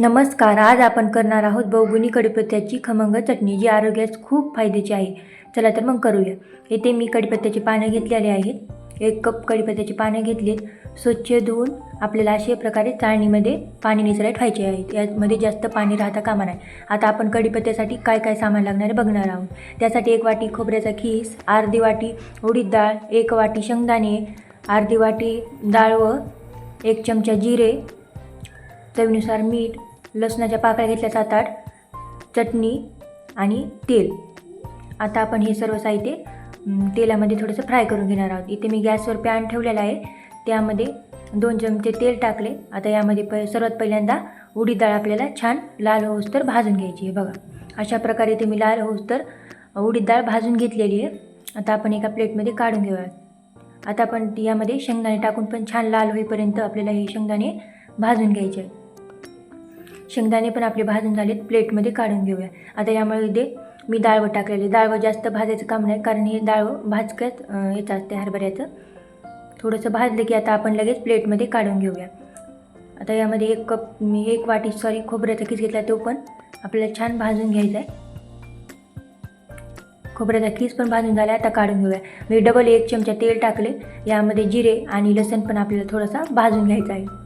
नमस्कार आज आपण करणार आहोत बहुगुणी कढीपत्त्याची खमंग चटणी जी आरोग्यास खूप फायद्याची आहे. चला तर मग करूया. येथे मी कढीपत्त्याची पानं घेतलेली आहेत. एक कप कढीपत्त्याची पानं घेतलीत. स्वच्छ धुवून आपल्याला अशा प्रकारे चाळणीमध्ये पाणी निसरायला ठेवायचे आहेत यामध्ये जास्त पाणी राहता कामा नाही आता आपण कढीपत्त्यासाठी काय काय सामान लागणार आहे बघणार आहोत. त्यासाठी एक वाटी खोबऱ्याचा खीस अर्धी वाटी उडीद डाळ एक वाटी शेंगदाणे अर्धी वाटी डाळ व एक चमचा जिरे चवीनुसार मीठ लसणाच्या पाकळ्या घेतल्या सात आठ चटणी आणि तेल. आता आपण हे सर्व साहित्य तेलामध्ये थोडंसं फ्राय करून घेणार आहोत. इथे मी गॅसवर पॅन ठेवलेला आहे. त्यामध्ये दोन चमचे तेल टाकले. आता यामध्ये प सर्वात पहिल्यांदा उडीद डाळ आपल्याला छान लाल होऊस भाजून घ्यायची आहे. बघा अशा प्रकारे ते मी लाल होऊस तर उडीद डाळ भाजून घेतलेली आहे. आता आपण एका प्लेटमध्ये काढून घेऊया आता आपण यामध्ये शेंगदाणे टाकून पण छान लाल होईपर्यंत आपल्याला हे शेंगदाणे भाजून घ्यायचे आहेत. शेंगदाणे पण आपले भाजून झालेत प्लेटमध्ये काढून घेऊया. आता यामुळे इथे मी डाळवं टाकलेले डाळवं जास्त भाजायचं काम नाही कारण हे डाळवं भाजक्यात अं, येत असते हरभऱ्याचं. थोडंसं भाजलं की आता आपण लगेच प्लेटमध्ये काढून घेऊया. आता यामध्ये एक कप मी एक वाटी सॉरी खोबऱ्याचा खीस घेतला तो पण आपल्याला छान भाजून घ्यायचा आहे. खोबऱ्याचा खीस पण भाजून झाला आता काढून घेऊया. मी डबल एक चमचा तेल टाकले. यामध्ये जिरे आणि लसण पण आपल्याला थोडासा भाजून घ्यायचा आहे.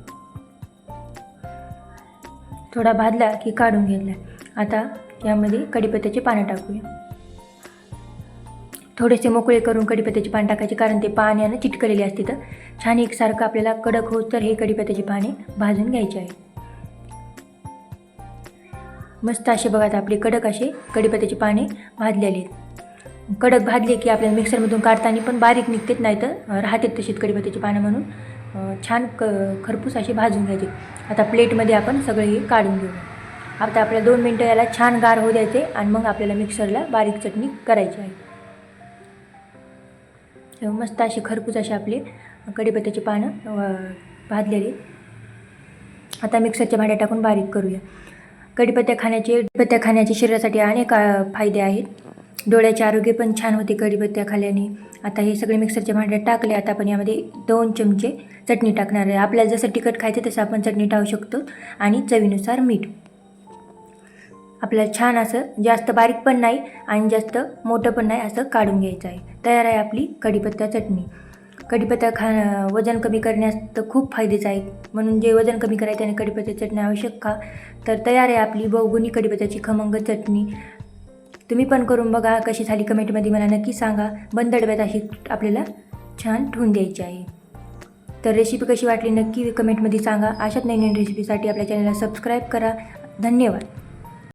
थोडा भाजला की काढून घेतला आता यामध्ये कढीपत्त्याचे पानं टाकूया. थोडेसे मोकळे करून कढीपत्त्याचे पान टाकायचे कारण ते पाण्यानं चिटकलेले असते तर छान एकसारखं आपल्याला कडक होत तर हे कढीपत्त्याची पाने भाजून घ्यायचे आहे. मस्त असे बघा आता आपले कडक असे कढीपत्त्याची पाने भाजलेले आहेत. कडक भाजले की आपल्याला मिक्सरमधून काढताना पण बारीक निघतेत नाही तर राहतात तशीच कढीपत्त्याची पानं म्हणून. छान क खरपूस अशी भाजून घ्यायचे. आता प्लेटमध्ये आपण सगळे हे काढून घेऊ. आता आपल्याला दोन मिनटं याला छान गार होऊ द्यायचे आणि मग आपल्याला मिक्सरला बारीक चटणी करायची आहे. मस्त अशी खरपूस अशी आपले कढीपत्त्याची पानं भाजलेली. आता मिक्सरच्या भांड्या टाकून बारीक करूया. कढीपत्त्या खाण्याचे कढीपत्त्या खाण्याचे शरीरासाठी अनेक फायदे आहेत. डोळ्याचे आरोग्य पण छान होते कढीपत्त्या खाल्ल्याने. आता हे सगळे मिक्सरच्या भांड्यात टाकले आता आपण यामध्ये दोन चमचे चटणी टाकणार आहे. आपल्याला जसं तिखट खायचं तसं आपण चटणी टाकू शकतो आणि चवीनुसार मीठ. आपल्याला छान असं जास्त बारीक पण नाही आणि जास्त मोठं पण नाही असं काढून घ्यायचं आहे. तयार आहे आपली कढीपत्ता चटणी. कढीपत्ता खा वजन कमी करण्यास तर खूप फायदेचं आहे म्हणून जे वजन कमी करायचं त्याने कढीपत्ता चटणी आवश्यक खा. तर तयार आहे आपली बहुगुणी कढीपत्त्याची खमंग चटणी. तुम्ही पण करून बघा कशी झाली कमेंटमध्ये मला नक्की सांगा. बंद डब्यात अशी आपल्याला छान ठेवून द्यायची आहे. तर रेसिपी कशी वाटली नक्की कमेंटमध्ये सांगा. अशाच नवीन नवीन रेसिपीसाठी आपल्या चॅनलला सबस्क्राईब करा. धन्यवाद.